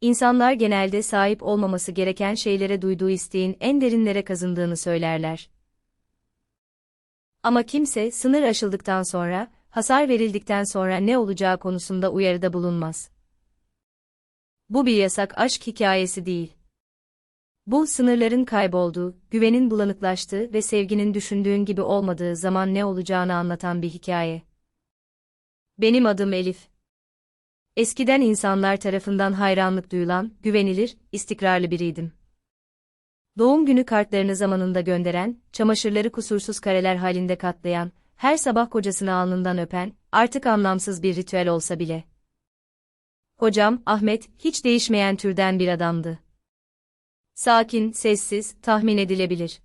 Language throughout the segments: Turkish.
İnsanlar genelde sahip olmaması gereken şeylere duyduğu isteğin en derinlere kazındığını söylerler. Ama kimse sınır aşıldıktan sonra, hasar verildikten sonra ne olacağı konusunda uyarıda bulunmaz. Bu bir yasak aşk hikayesi değil. Bu sınırların kaybolduğu, güvenin bulanıklaştığı ve sevginin düşündüğün gibi olmadığı zaman ne olacağını anlatan bir hikaye. Benim adım Elif. Eskiden insanlar tarafından hayranlık duyulan, güvenilir, istikrarlı biriydim. Doğum günü kartlarını zamanında gönderen, çamaşırları kusursuz kareler halinde katlayan, her sabah kocasını alnından öpen, artık anlamsız bir ritüel olsa bile. Hocam, Ahmet, hiç değişmeyen türden bir adamdı. Sakin, sessiz, tahmin edilebilir.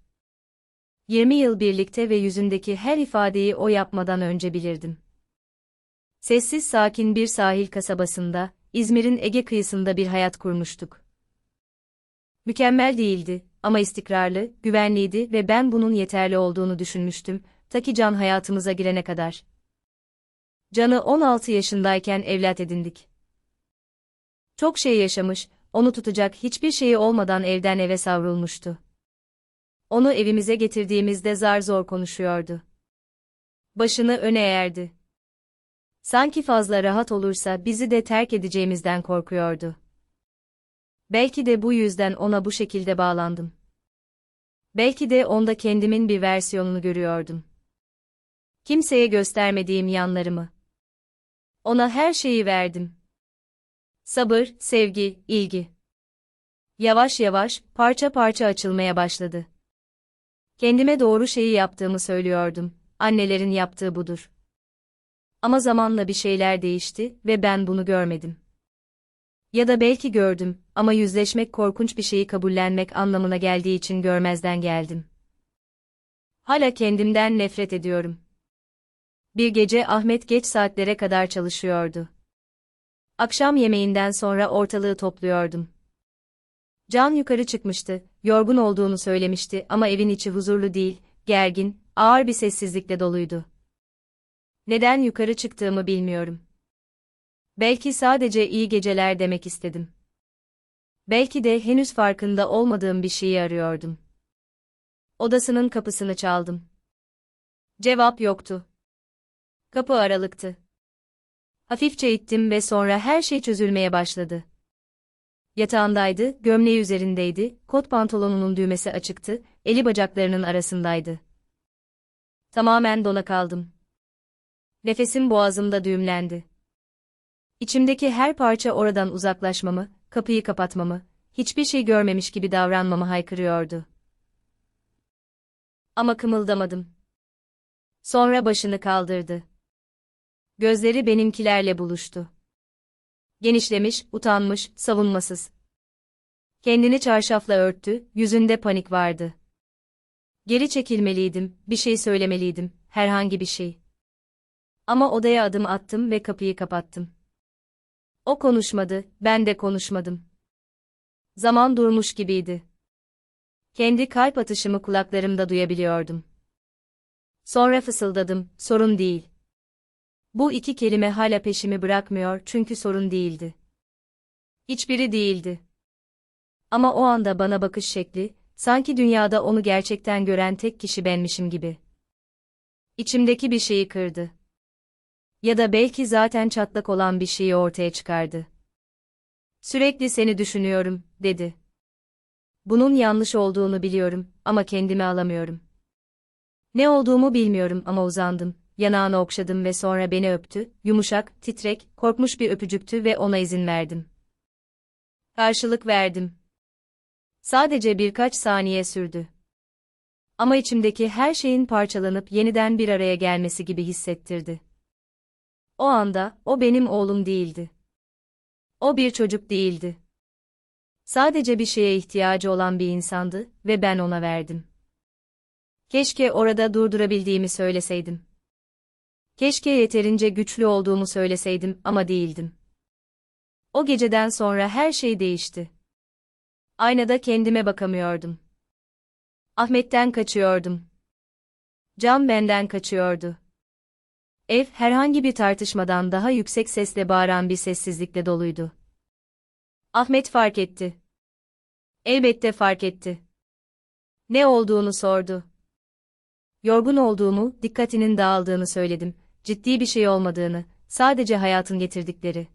20 yıl birlikte ve yüzündeki her ifadeyi o yapmadan önce bilirdim. Sessiz sakin bir sahil kasabasında, İzmir'in Ege kıyısında bir hayat kurmuştuk. Mükemmel değildi ama istikrarlı, güvenliydi ve ben bunun yeterli olduğunu düşünmüştüm, ta ki Can hayatımıza girene kadar. Can'ı 16 yaşındayken evlat edindik. Çok şey yaşamış, onu tutacak hiçbir şeyi olmadan evden eve savrulmuştu. Onu evimize getirdiğimizde zar zor konuşuyordu. Başını öne eğerdi. Sanki fazla rahat olursa bizi de terk edeceğimizden korkuyordu. Belki de bu yüzden ona bu şekilde bağlandım. Belki de onda kendimin bir versiyonunu görüyordum. Kimseye göstermediğim yanlarımı. Ona her şeyi verdim. Sabır, sevgi, ilgi. Yavaş yavaş, parça parça açılmaya başladı. Kendime doğru şeyi yaptığımı söylüyordum. Annelerin yaptığı budur. Ama zamanla bir şeyler değişti ve ben bunu görmedim. Ya da belki gördüm ama yüzleşmek korkunç bir şeyi kabullenmek anlamına geldiği için görmezden geldim. Hala kendimden nefret ediyorum. Bir gece Ahmet geç saatlere kadar çalışıyordu. Akşam yemeğinden sonra ortalığı topluyordum. Can yukarı çıkmıştı, yorgun olduğunu söylemişti ama evin içi huzurlu değil, gergin, ağır bir sessizlikle doluydu. Neden yukarı çıktığımı bilmiyorum. Belki sadece iyi geceler demek istedim. Belki de henüz farkında olmadığım bir şeyi arıyordum. Odasının kapısını çaldım. Cevap yoktu. Kapı aralıktı. Hafifçe ittim ve sonra her şey çözülmeye başladı. Yatağındaydı, gömleği üzerindeydi, kot pantolonunun düğmesi açıktı, eli bacaklarının arasındaydı. Tamamen dona kaldım. Nefesim boğazımda düğümlendi. İçimdeki her parça oradan uzaklaşmamı, kapıyı kapatmamı, hiçbir şey görmemiş gibi davranmamı haykırıyordu. Ama kımıldamadım. Sonra başını kaldırdı. Gözleri benimkilerle buluştu. Genişlemiş, utanmış, savunmasız. Kendini çarşafla örttü, yüzünde panik vardı. Geri çekilmeliydim, bir şey söylemeliydim, herhangi bir şey. Ama odaya adım attım ve kapıyı kapattım. O konuşmadı, ben de konuşmadım. Zaman durmuş gibiydi. Kendi kalp atışımı kulaklarımda duyabiliyordum. Sonra fısıldadım, sorun değil. Bu iki kelime hala peşimi bırakmıyor çünkü sorun değildi. Hiçbiri değildi. Ama o anda bana bakış şekli, sanki dünyada onu gerçekten gören tek kişi benmişim gibi. İçimdeki bir şeyi kırdı. Ya da belki zaten çatlak olan bir şeyi ortaya çıkardı. Sürekli seni düşünüyorum, dedi. Bunun yanlış olduğunu biliyorum ama kendimi alamıyorum. Ne olduğumu bilmiyorum ama uzandım, yanağını okşadım ve sonra beni öptü, yumuşak, titrek, korkmuş bir öpücüktü ve ona izin verdim. Karşılık verdim. Sadece birkaç saniye sürdü. Ama içimdeki her şeyin parçalanıp yeniden bir araya gelmesi gibi hissettirdi. O anda, o benim oğlum değildi. O bir çocuk değildi. Sadece bir şeye ihtiyacı olan bir insandı ve ben ona verdim. Keşke orada durdurabildiğimi söyleseydim. Keşke yeterince güçlü olduğumu söyleseydim ama değildim. O geceden sonra her şey değişti. Aynada kendime bakamıyordum. Ahmet'ten kaçıyordum. Can benden kaçıyordu. Ev herhangi bir tartışmadan daha yüksek sesle bağıran bir sessizlikle doluydu. Ahmet fark etti. Elbette fark etti. Ne olduğunu sordu. Yorgun olduğumu, dikkatinin dağıldığını söyledim. Ciddi bir şey olmadığını, sadece hayatın getirdikleri.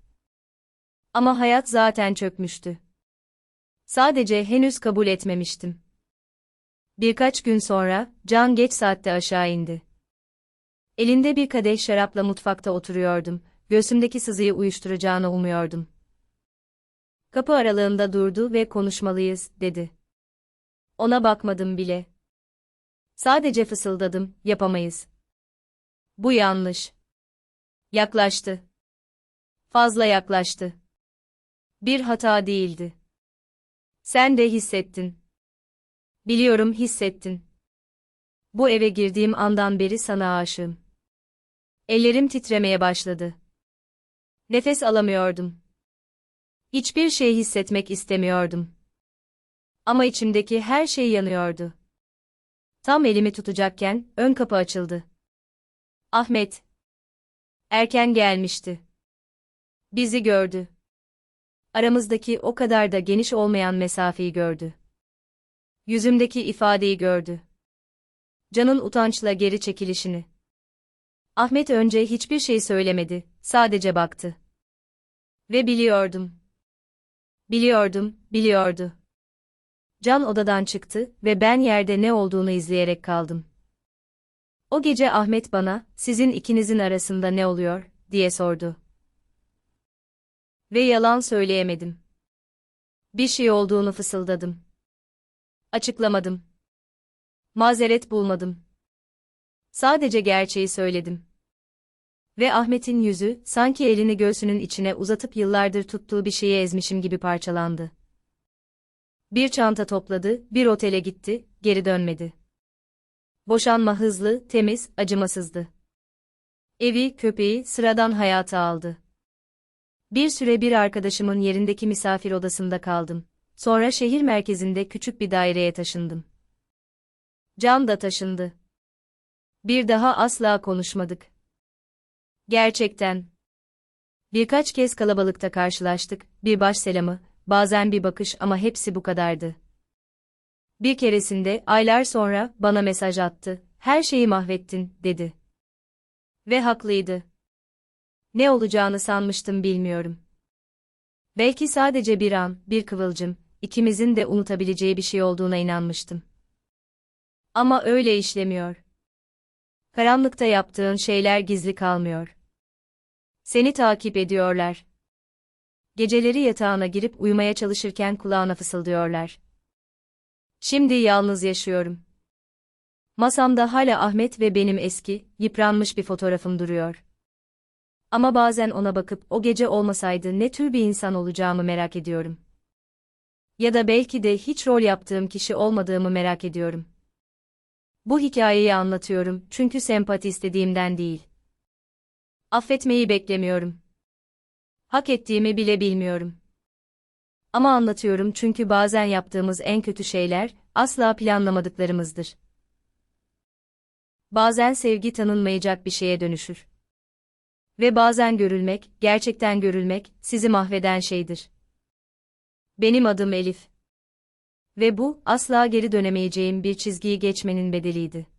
Ama hayat zaten çökmüştü. Sadece henüz kabul etmemiştim. Birkaç gün sonra, Can geç saatte aşağı indi. Elinde bir kadeh şarapla mutfakta oturuyordum, göğsümdeki sızıyı uyuşturacağını umuyordum. Kapı aralığında durdu ve konuşmalıyız, dedi. Ona bakmadım bile. Sadece fısıldadım, yapamayız. Bu yanlış. Yaklaştı. Fazla yaklaştı. Bir hata değildi. Sen de hissettin. Biliyorum hissettin. Bu eve girdiğim andan beri sana aşığım. Ellerim titremeye başladı. Nefes alamıyordum. Hiçbir şey hissetmek istemiyordum. Ama içimdeki her şey yanıyordu. Tam elimi tutacakken ön kapı açıldı. Ahmet. Erken gelmişti. Bizi gördü. Aramızdaki o kadar da geniş olmayan mesafeyi gördü. Yüzümdeki ifadeyi gördü. Can'ın utançla geri çekilişini. Ahmet önce hiçbir şey söylemedi, sadece baktı. Ve biliyordum. Biliyordum, biliyordu. Can odadan çıktı ve ben yerde ne olduğunu izleyerek kaldım. O gece Ahmet bana, sizin ikinizin arasında ne oluyor, diye sordu. Ve yalan söyleyemedim. Bir şey olduğunu fısıldadım. Açıklamadım. Mazeret bulmadım. Sadece gerçeği söyledim. Ve Ahmet'in yüzü, sanki elini göğsünün içine uzatıp yıllardır tuttuğu bir şeyi ezmişim gibi parçalandı. Bir çanta topladı, bir otele gitti, geri dönmedi. Boşanma hızlı, temiz, acımasızdı. Evi, köpeği, sıradan hayatı aldı. Bir süre bir arkadaşımın yerindeki misafir odasında kaldım. Sonra şehir merkezinde küçük bir daireye taşındım. Can da taşındı. Bir daha asla konuşmadık. Gerçekten. Birkaç kez kalabalıkta karşılaştık, bir baş selamı, bazen bir bakış ama hepsi bu kadardı. Bir keresinde, aylar sonra, bana mesaj attı, her şeyi mahvettin, dedi. Ve haklıydı. Ne olacağını sanmıştım bilmiyorum. Belki sadece bir an, bir kıvılcım, ikimizin de unutabileceği bir şey olduğuna inanmıştım. Ama öyle işlemiyor. Karanlıkta yaptığın şeyler gizli kalmıyor. Seni takip ediyorlar. Geceleri yatağına girip uyumaya çalışırken kulağına fısıldıyorlar. Şimdi yalnız yaşıyorum. Masamda hala Ahmet ve benim eski, yıpranmış bir fotoğrafım duruyor. Ama bazen ona bakıp o gece olmasaydı ne tür bir insan olacağımı merak ediyorum. Ya da belki de hiç rol yaptığım kişi olmadığımı merak ediyorum. Bu hikayeyi anlatıyorum çünkü sempati istediğimden değil. Affetmeyi beklemiyorum. Hak ettiğimi bile bilmiyorum. Ama anlatıyorum çünkü bazen yaptığımız en kötü şeyler asla planlamadıklarımızdır. Bazen sevgi tanınmayacak bir şeye dönüşür. Ve bazen görülmek, gerçekten görülmek sizi mahveden şeydir. Benim adım Elif. Ve bu asla geri dönemeyeceğim bir çizgiyi geçmenin bedeliydi.